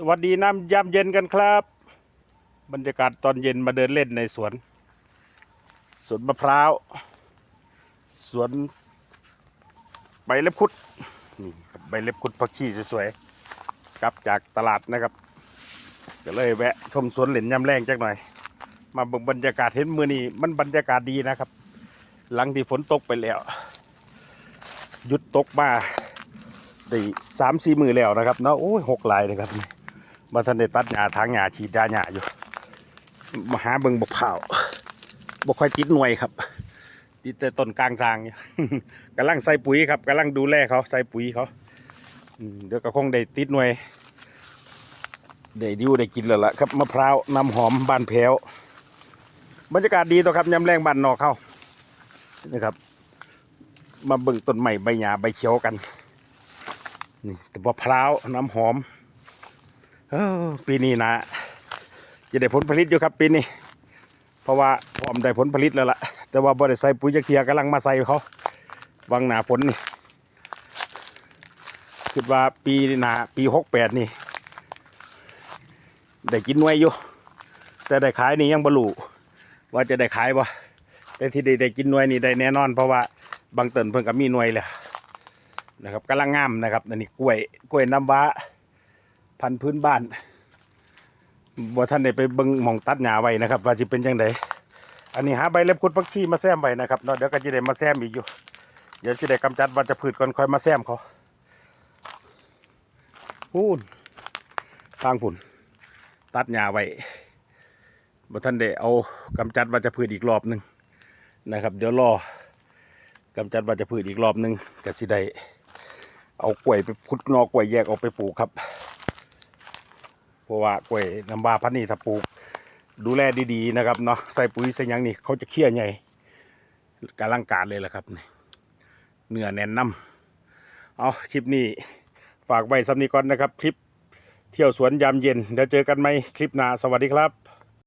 สวัสดีน้ำยามเย็นกันครับ บรรยากาศตอนเย็นมาเดินเล่นในสวน สวนมะพร้าว สวนใบเล็บคุดนี่ใบเล็บคุดผักชีสวยๆกลับจากตลาดนะครับก็เลยแวะชมสวนเหล่นยำแรงจักหน่อย มาเบิ่งบรรยากาศเห็นมือนี้มันบรรยากาศดีนะครับ หลังที่ฝนตกไปแล้วหยุดตกมาได้สามสี่มือแล้วนะครับเนาะโอ้ยหกลายนะครับ นี่มาทันได้ตัดหญ้าทางหญ้าฉีดยาหญ้าอยู่มาหาเบิงบกเผาบกค่อยติดหน่วยครับติดแต่ต้นกลางทางอยู่กำลังใส่ปุ๋ยครับกำลังดูแลเขาใส่ปุ๋ยเขาเดี๋ยวก็คงได้ติดหน่วยได้ดิวได้กินแล้วล่ะครับมะพร้าวน้ำหอมบานแพ้วบรรยากาศดีตัวครับยำแรงบานนอกเข้านะครับ มาเบิ่งต้นใหม่ใบหญ้าใบเขียวกันนี่แต่มะพร้าวน้ำหอม ปีนี้นะจะได้ผลผลิตอยู่ครับปีนี้ เพราะว่าพร้อมได้ผลผลิตแล้วล่ะ แต่ว่าบ่ได้ใส่ปุ๋ยจักเทียกำลังมาใส่เขาวังหนาฝนนี่คิดว่าปีหนาปีหกแปดนี่ได้กินหน่วยอยู่ แต่ได้ขายนี่ยังบรรลุว่าจะได้ขายบ่แต่ที่ได้ได้กินหน่วยนี่ได้แน่นอน เพราะว่าบางเต้นเพิ่งก็มีหน่วยแล้วนะครับกำลังงามนะครับอันนี้กล้วยกล้วยน้ำว้า พันธุ์พื้นบ้านบ่ท่านได้ไปเบิ่งหมองตัดหญ้าไว้นะครับ ว่าสิเป็นจังไดอันนี้หาใบเล็บคุดผักชีมาแซมไว้นะครับเนาะเดี๋ยวก็จะได้มาแซมอีกอยู่ เดี๋ยวสิได้กำจัดวัชพืชก่อนค่อยมาแซมเขาพูนทางผุนตัดหญ้าไว้บ่ท่านได้เอากำจัดวัชพืชอีกรอบหนึ่งนะครับ เดี๋ยวรอกำจัดวัชพืชอีกรอบหนึ่งก็สิได้เอากล้วยไปขุดนอกล้วยแยกออกไปปลูกครับ เพราะว่ากล้วยน้ำว้าพันนี่ถ้าปลูก ดูแลดีๆนะครับเนาะใส่ปุ๋ยใส่ยังนี่เขาจะเคี่ยใหญ่กำลังการเลยแหละครับนี่เนื้อแน่นน้ำเอาคลิปนี้ฝากไว้สำนีก่อนนะครับ คลิปเที่ยวสวนยามเย็นเดี๋ยวเจอกันไหมคลิปหน้าสวัสดีครับ